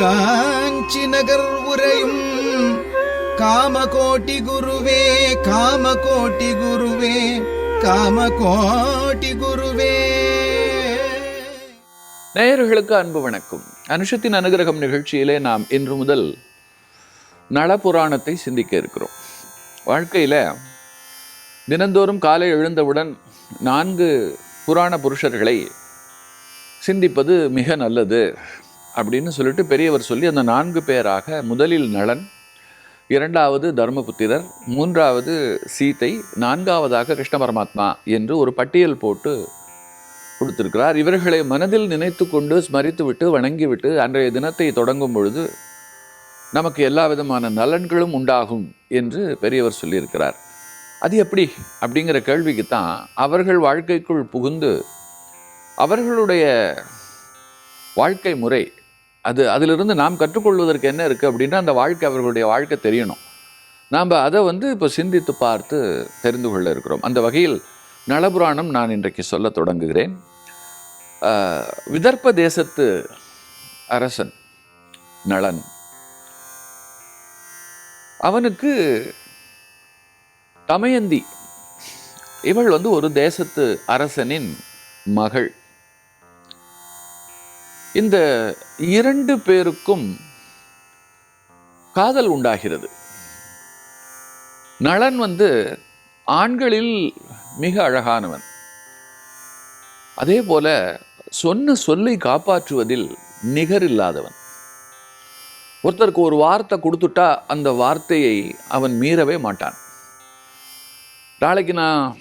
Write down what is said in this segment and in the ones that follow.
காஞ்சி நகர் உரையும் காமகோட்டி குருவே காமகோட்டி குருவே காமகோட்டி குருவே. நேயர்களுக்கு அன்பு வணக்கம். அனுஷத்தின் அனுகிரகம் நிகழ்ச்சியிலே நாம் இன்று முதல் நளபுராணத்தை சிந்திக்க இருக்கிறோம். வாழ்க்கையில் தினந்தோறும் காலை எழுந்தவுடன் நான்கு புராண புருஷர்களை சிந்திப்பது மிக நல்லது. அப்படின்னு சொல்லிட்டு பெரியவர் சொல்லி அந்த நான்கு பேராக முதலில் நளன் இரண்டாவது தர்மபுத்திரர் மூன்றாவது சீதை நான்காவதாக கிருஷ்ண பரமாத்மா என்று ஒரு பட்டியல் போட்டு கொடுத்திருக்கிறார். இவர்களை மனதில் நினைத்து கொண்டு ஸ்மரித்துவிட்டு வணங்கிவிட்டு அன்றைய தினத்தை தொடங்கும் பொழுது நமக்கு எல்லா விதமான நலன்களும் உண்டாகும் என்று பெரியவர் சொல்லியிருக்கிறார். அது எப்படி? அப்படிங்கிற கேள்விக்கு தான் அவர்கள் வாழ்க்கைக்குள் புகுந்து அவர்களுடைய வாழ்க்கை முறை அது அதிலிருந்து நாம் கற்றுக்கொள்வதற்கு என்ன இருக்குது அப்படின்னா அந்த வாழ்க்கை அவர்களுடைய வாழ்க்கை தெரியணும். நாம் அதை வந்து இப்போ சிந்தித்து பார்த்து தெரிந்து கொள்ள இருக்கிறோம். அந்த வகையில் நலபுராணம் நான் இன்றைக்கு சொல்ல தொடங்குகிறேன். ஆஹ், விதர்ப்ப தேசத்து அரசன் நளன். அவனுக்கு தமயந்தி. இவள் வந்து ஒரு தேசத்து அரசனின் மகள். இந்த இரண்டு பேருக்கும் காதல் உண்டாகிறது. நளன் வந்து ஆண்களில் மிக அழகானவன். அதே போல சொன்ன சொல்லை காப்பாற்றுவதில் நிகர் இல்லாதவன். ஒருத்தருக்கு ஒரு வார்த்தை கொடுத்துட்டா அந்த வார்த்தையை அவன் மீறவே மாட்டான். நாளைக்கு நான்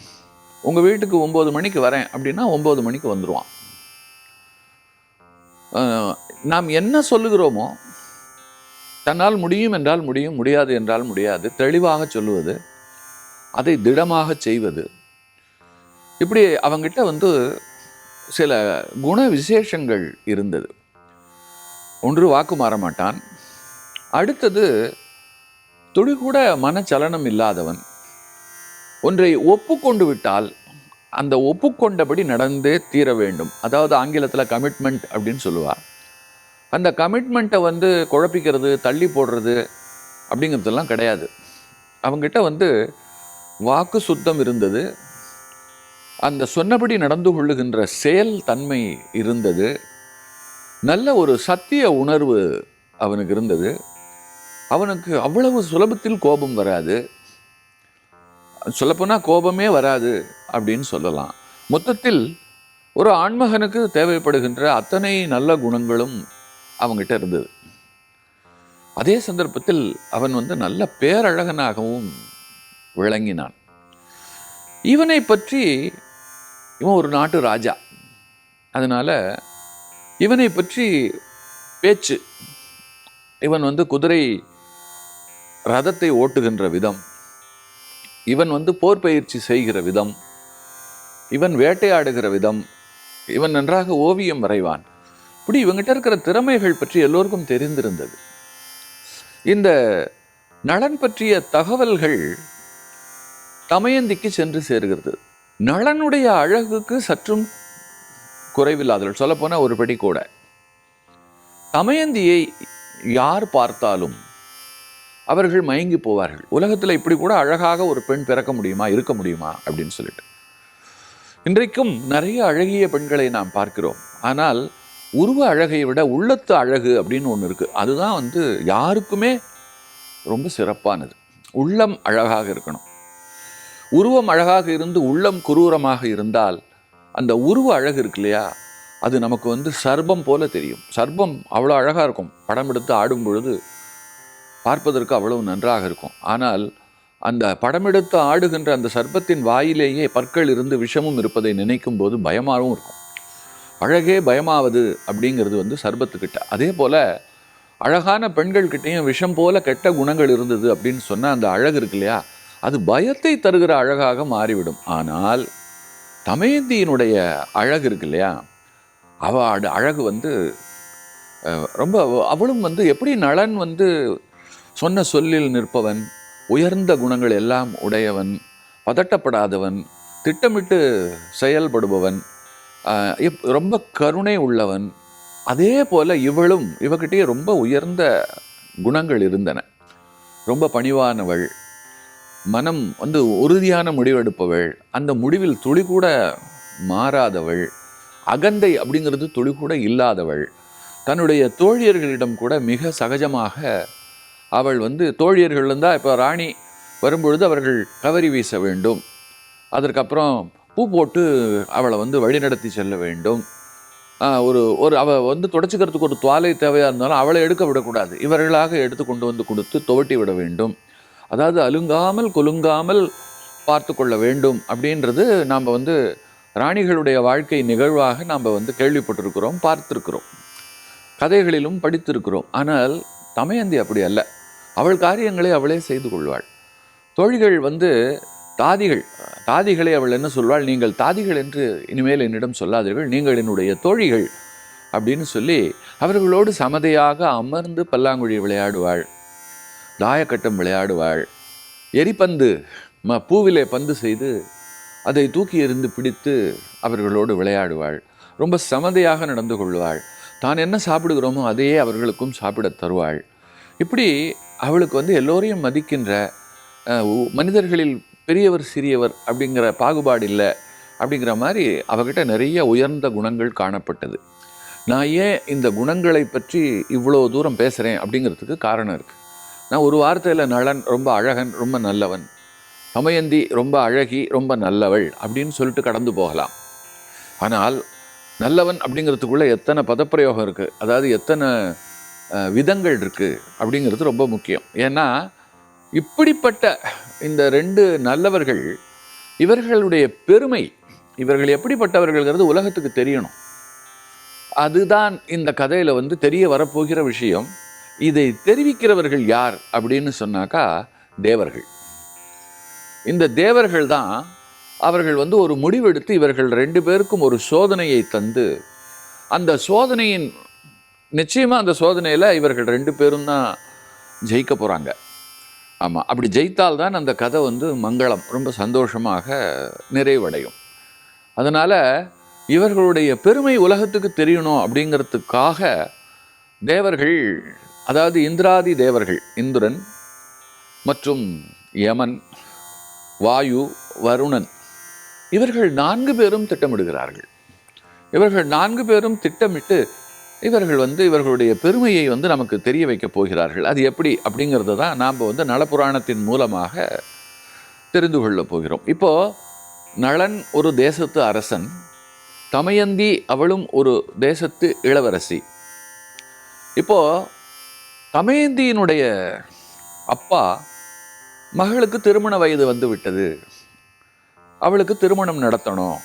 உங்கள் வீட்டுக்கு ஒம்பது மணிக்கு வரேன் அப்படின்னா ஒம்பது மணிக்கு வந்துடுவான் நாம் என்ன சொல்லுகிறோமோ தன்னால் முடியும் என்றால் முடியும் முடியாது என்றால் முடியாது தெளிவாக சொல்லுவது அதை திடமாக செய்வது. இப்படி அவங்கிட்ட வந்து சில குண விசேஷங்கள் இருந்தது. ஒன்று வாக்கு மாற மாட்டான். அடுத்தது துளி கூட மனச்சலனம் இல்லாதவன். ஒன்றை ஒப்புக்கொண்டு விட்டால் அந்த ஒப்புக்கொண்டபடி நடந்தே தீர வேண்டும். அதாவது ஆங்கிலத்தில் கமிட்மெண்ட் அப்படின்னு சொல்லுவாள் அந்த கமிட்மெண்ட்டை வந்து குழப்பிக்கிறது தள்ளி போடுறது அப்படிங்கிறதெல்லாம் கிடையாது. அவங்ககிட்ட வந்து வாக்கு சுத்தம் இருந்தது. அந்த சொன்னபடி நடந்து கொள்ளுகின்ற செயல் தன்மை இருந்தது. நல்ல ஒரு சத்திய உணர்வு அவனுக்கு இருந்தது. அவனுக்கு அவ்வளவு சுலபத்தில் கோபம் வராது. சொல்லப்போனால் கோபமே வராது. அப்படின்னு சொல்லலாம். மொத்தத்தில் ஒரு ஆண்மகனுக்கு தேவைப்படுகின்ற அத்தனை நல்ல குணங்களும் அவங்கிட்ட இருந்தது. அதே சந்தர்ப்பத்தில் அவன் வந்து நல்ல பேரழகனாகவும் விளங்கினான். இவனை பற்றி இவன் ஒரு நாட்டு ராஜா. அதனால் இவனை பற்றி பேச்சு. இவன் வந்து குதிரை ரதத்தை ஓட்டுகின்ற விதம். இவன் வந்து போர் பயிற்சி செய்கிற விதம். இவன் வேட்டையாடுகிற விதம் இவன் நன்றாக ஓவியம் வரைவான். இப்படி இவங்கிட்ட இருக்கிற திறமைகள் பற்றி எல்லோருக்கும் தெரிந்திருந்தது. இந்த நலன் பற்றிய தகவல்கள் தமயந்திக்கு சென்று சேர்கிறது. நலனுடைய அழகுக்கு சற்றும் குறைவில்லாதவள் சொல்லப்போனால் ஒரு படி கூட. தமயந்தியை யார் பார்த்தாலும் அவர்கள் மயங்கி போவார்கள். உலகத்தில் இப்படி கூட அழகாக ஒரு பெண் பிறக்க முடியுமா இருக்க முடியுமா அப்படின்னு சொல்லிட்டு. இன்றைக்கும் நிறைய அழகிய பெண்களை நாம் பார்க்கிறோம். ஆனால் உருவ அழகை விட உள்ளத்து அழகு அப்படின்னு ஒன்று இருக்குது அதுதான் வந்து யாருக்குமே ரொம்ப சிறப்பானது. உள்ளம் அழகாக இருக்கணும். உருவம் அழகாக இருந்து உள்ளம் குரூரமாக இருந்தால் அந்த உருவ அழகு இருக்கு இல்லையா? அது நமக்கு வந்து சர்பம் போல தெரியும். சர்பம் அவ்வளோ அழகாக இருக்கும். படம் எடுத்து ஆடும் பொழுது பார்ப்பதற்கு அவ்வளவு நன்றாக இருக்கும். ஆனால் அந்த படமெடுத்து ஆடுகின்ற அந்த சர்ப்பத்தின் வாயிலேயே பற்கள் இருந்து விஷமும் இருப்பதை நினைக்கும் போது பயமாகவும் இருக்கும். அழகே பயமாவது அப்படிங்கிறது வந்து சர்பத்துக்கிட்ட அதே போல் அழகான பெண்கள்கிட்டையும் விஷம் போல கெட்ட குணங்கள் இருந்தது அப்படின்னு சொன்னால் அந்த அழகு இருக்கு இல்லையா? அது பயத்தை தருகிற அழகாக மாறிவிடும். ஆனால் தமயந்தியினுடைய அழகு இருக்கு இல்லையா? அவ அழகு வந்து ரொம்ப அவளும் வந்து எப்படி நலன் வந்து சொன்ன சொல்லில் நிற்பவன்? உயர்ந்த குணங்கள் எல்லாம் உடையவன் பதட்டப்படாதவன் திட்டமிட்டு செயல்படுபவன் ரொம்ப கருணை உள்ளவன். அதே போல் இவளும் இவகிட்டே ரொம்ப உயர்ந்த குணங்கள் இருந்தன. ரொம்ப பணிவானவள் மனம் வந்து உறுதியான முடிவெடுப்பவள் அந்த முடிவில் துளி கூட மாறாதவள் அகந்தை அப்படிங்கிறது துளி கூட இல்லாதவள். தன்னுடைய தோழியர்களிடம் கூட மிக சகஜமாக அவள் வந்து தோழியர்கள் இருந்தால் இப்போ ராணி வரும்பொழுது அவர்கள் கவரி வீச வேண்டும். அதற்கப்புறம் பூ போட்டு அவளை வந்து வழிநடத்தி செல்ல வேண்டும். ஒரு ஒரு அவள் வந்து துடைச்சிக்கிறதுக்கு ஒரு துவாலை தேவையாக இருந்தாலும் அவளை எடுக்க விடக்கூடாது. இவர்களாக எடுத்து கொண்டு வந்து கொடுத்து துவட்டி விட வேண்டும். அதாவது அலுங்காமல் குலுங்காமல் பார்த்து கொள்ள வேண்டும் அப்படின்றது நாம் வந்து ராணிகளுடைய வாழ்க்கை நிகழ்வாக நாம் வந்து கேள்விப்பட்டிருக்கிறோம் பார்த்துருக்கிறோம். கதைகளிலும் படித்திருக்கிறோம். ஆனால் தமயந்தி அப்படி அல்ல. அவள் காரியங்களை அவளே செய்து கொள்வாள். தோழிகள் வந்து தாதிகள் தாதிகளை அவள் என்ன சொல்வாள்? நீங்கள் தாதிகள் என்று இனிமேல் என்னிடம் சொல்லாதீர்கள். நீங்கள் என்னுடைய தோழிகள் அப்படின்னு சொல்லி அவர்களோடு சமதையாக அமர்ந்து பல்லாங்குழி விளையாடுவாள். தாயக்கட்டம் விளையாடுவாள். எரிபந்து ம பூவிலே பந்து செய்து அதை தூக்கி எறிந்து பிடித்து அவர்களோடு விளையாடுவாள். ரொம்ப சமதையாக நடந்து கொள்வாள். தான் என்ன சாப்பிடுகிறோமோ அதையே அவர்களுக்கும் சாப்பிடத் தருவாள். இப்படி அவளுக்கு வந்து எல்லோரையும் மதிக்கின்ற மனிதர்களில் பெரியவர் சிறியவர் அப்படிங்கிற பாகுபாடு இல்லை அப்படிங்கிற மாதிரி அவகிட்ட நிறைய உயர்ந்த குணங்கள் காணப்பட்டது. நான் ஏன் இந்த குணங்களை பற்றி இவ்வளோ தூரம் பேசுகிறேன் அப்படிங்கிறதுக்கு காரணம் இருக்குது நான் ஒரு வார்த்தையில் நளன் ரொம்ப அழகன் ரொம்ப நல்லவன். சமயந்தி ரொம்ப அழகி ரொம்ப நல்லவள் அப்படின்னு சொல்லிட்டு கடந்து போகலாம். ஆனால் நல்லவன் அப்படிங்கிறதுக்குள்ளே எத்தனை பதப்பிரயோகம் இருக்குது அதாவது எத்தனை விதங்கள் இருக்குது அப்படிங்கிறது ரொம்ப முக்கியம். ஏன்னா இப்படிப்பட்ட இந்த ரெண்டு நல்லவர்கள் இவர்களுடைய பெருமை இவர்கள் எப்படிப்பட்டவர்கள்ங்கிறது உலகத்துக்கு தெரியணும். அதுதான் இந்த கதையில் வந்து தெரிய வரப்போகிற விஷயம். இதை தெரிவிக்கிறவர்கள் யார் அப்படின்னு சொன்னாக்கா தேவர்கள். இந்த தேவர்கள் தான் அவர்கள் வந்து ஒரு முடிவெடுத்து இவர்கள் ரெண்டு பேருக்கும் ஒரு சோதனையை தந்து அந்த சோதனையின் நிச்சயமாக அந்த சோதனையில் இவர்கள் ரெண்டு பேரும் தான் ஜெயிக்க போகிறாங்க ஆமாம் அப்படி ஜெயித்தால் தான் அந்த கதை வந்து மங்களம் ரொம்ப சந்தோஷமாக நிறைவடையும். அதனால் இவர்களுடைய பெருமை உலகத்துக்கு தெரியணும் அப்படிங்கிறதுக்காக தேவர்கள் அதாவது இந்திராதி தேவர்கள் இந்திரன் மற்றும் யமன் வாயு வருணன் இவர்கள் நான்கு பேரும் திட்டமிடுகிறார்கள். இவர்கள் நான்கு பேரும் திட்டமிட்டு இவர்கள் வந்து இவர்களுடைய பெருமையை வந்து நமக்கு தெரிய வைக்கப் போகிறார்கள். அது எப்படி? அப்படிங்கிறத தான் நாம் வந்து நலபுராணத்தின் மூலமாக தெரிந்து கொள்ளப் போகிறோம். இப்போ நளன் ஒரு தேசத்து அரசன் தமயந்தி அவளும் ஒரு தேசத்து இளவரசி. இப்போ தமயந்தியினுடைய அப்பா மகளுக்கு திருமண வயது வந்து விட்டது. அவளுக்கு திருமணம் நடத்தணும்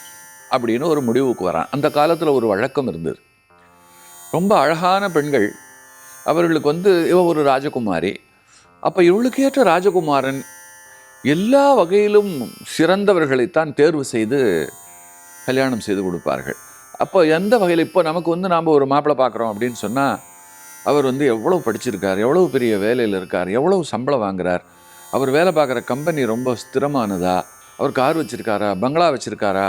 அப்படின்னு ஒரு முடிவுக்கு வரான். அந்த காலத்தில் ஒரு வழக்கம் இருந்தது. ரொம்ப அழகான பெண்கள். அவர்களுக்கு வந்து இவ ஒரு ராஜகுமாரி. அப்போ இவளுக்கு ஏற்ற ராஜகுமாரன் எல்லா வகையிலும் சிறந்தவர்களைத்தான் தேர்வு செய்து கல்யாணம் செய்து கொடுப்பார்கள். அப்போ எந்த வகையில் இப்போ நமக்கு வந்து நாம் ஒரு மாப்பிள்ளை பார்க்குறோம் அப்படின்னு சொன்னால் அவர் வந்து எவ்வளோ படிச்சிருக்கார் எவ்வளோ பெரிய வேலையில் இருக்கார் எவ்வளோ சம்பளம் வாங்குறார் அவர் வேலை பார்க்குற கம்பெனி ரொம்ப ஸ்திரமானதா அவர் கார் வச்சுருக்காரா பங்களா வச்சுருக்காரா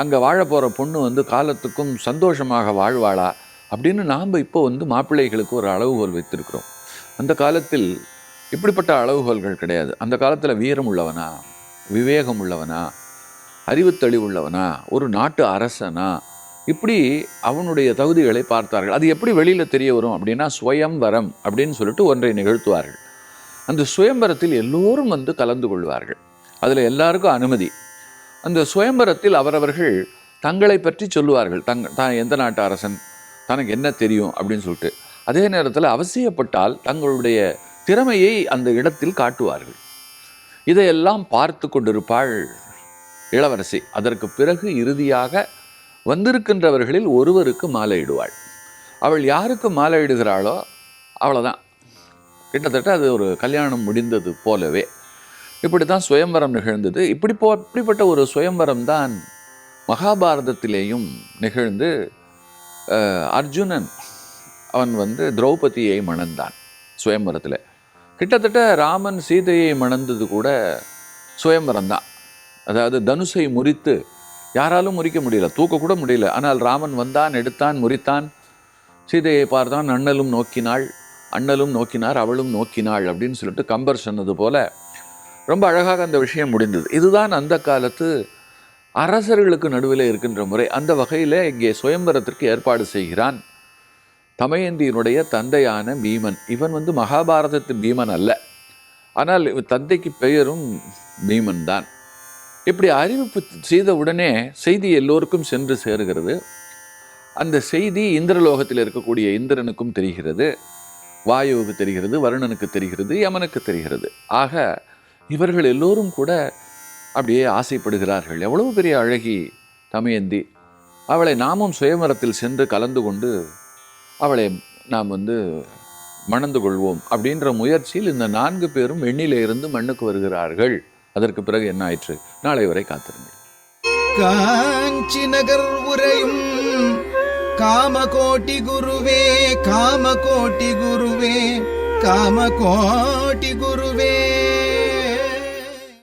அங்கே வாழ போகிற பொண்ணு வந்து காலத்துக்கும் சந்தோஷமாக வாழ்வாளா அப்படின்னு நாம் இப்போ வந்து மாப்பிள்ளைகளுக்கு ஒரு அளவுகோல் வைத்திருக்கிறோம். அந்த காலத்தில் இப்படிப்பட்ட அளவுகோல்கள் கிடையாது. அந்த காலத்தில் வீரம் உள்ளவனா? விவேகம் உள்ளவனா? அறிவுத்தெளிவுள்ளவனா ஒரு நாட்டு அரசனா? இப்படி அவனுடைய தகுதிகளை பார்த்தார்கள். அது எப்படி வெளியில் தெரிய வரும் அப்படின்னா சுயம்வரம் அப்படின்னு சொல்லிட்டு ஒன்றை நிகழ்த்துவார்கள். அந்த சுயம்பரத்தில் எல்லோரும் வந்து கலந்து கொள்வார்கள். அதில் எல்லாருக்கும் அனுமதி. அந்த சுயம்பரத்தில் அவரவர்கள் தங்களை பற்றி சொல்லுவார்கள். தங் தான் எந்த நாட்டு அரசன்? தனக்கு என்ன தெரியும் அப்படின்னு சொல்லிட்டு அதே நேரத்தில் அவசியப்பட்டால் தங்களுடைய திறமையை அந்த இடத்தில் காட்டுவார்கள். இதையெல்லாம் பார்த்து கொண்டிருப்பாள் இளவரசி. அதற்கு பிறகு இறுதியாக வந்திருக்கின்றவர்களில் ஒருவருக்கு மாலையிடுவாள். அவள் யாருக்கு மாலையிடுகிறாளோ அவ்வளோதான் கிட்டத்தட்ட அது ஒரு கல்யாணம் முடிந்தது போலவே. இப்படி தான் சுயம்பரம் நிகழ்ந்தது. இப்படி போ இப்படிப்பட்ட ஒரு சுயம்பரம் தான் மகாபாரதத்திலேயும் நிகழ்ந்து அர்ஜுனன் அவன் வந்து திரௌபதியை மணந்தான் சுயம்பரத்தில். கிட்டத்தட்ட ராமன் சீதையை மணந்தது கூட சுயம்பரம் தான் அதாவது தனுஷை முறித்து யாராலும் முறிக்க முடியல தூக்கக்கூட முடியல. ஆனால் ராமன் வந்தான் எடுத்தான் முறித்தான். சீதையை பார்த்தான் அண்ணலும் நோக்கினாள் அண்ணலும் நோக்கினார் அவளும் நோக்கினாள் அப்படின்னு சொல்லிட்டு கம்பர் சொன்னது போல் ரொம்ப அழகாக அந்த விஷயம் முடிந்தது. இதுதான் அந்த காலத்து அரசர்களுக்கு நடுவில் இருக்கின்ற முறை அந்த வகையில் இங்கே சுயம்பரத்திற்கு ஏற்பாடு செய்கிறான். தமயந்தியினுடைய தந்தையான பீமன். இவன் வந்து மகாபாரதத்து பீமன் அல்ல. ஆனால் இவன் தந்தைக்கு பெயரும் பீமன் தான். இப்படி அறிவிப்பு செய்த உடனே செய்தி எல்லோருக்கும் சென்று சேருகிறது. அந்த செய்தி இந்திரலோகத்தில் இருக்கக்கூடிய இந்திரனுக்கும் தெரிகிறது. வாயுவுக்கு தெரிகிறது வருணனுக்கு தெரிகிறது யமனுக்கு தெரிகிறது. ஆக இவர்கள் எல்லோரும் கூட அப்படியே ஆசைப்படுகிறார்கள். எவ்வளவு பெரிய அழகி தமயந்தி. அவளை நாமும் சுயமரத்தில் சென்று கலந்து கொண்டு அவளை நாம் வந்து மணந்து கொள்வோம் அப்படின்ற முயற்சியில் இந்த நான்கு பேரும் எண்ணிலிருந்து மண்ணுக்கு வருகிறார்கள். அதற்கு பிறகு என்ன ஆயிற்று? நாளை வரை காத்திருங்கள். காஞ்சி நகர் உரையும் காமகோட்டி குருவே காமகோட்டி குருவே காமகோட்டி குருவே.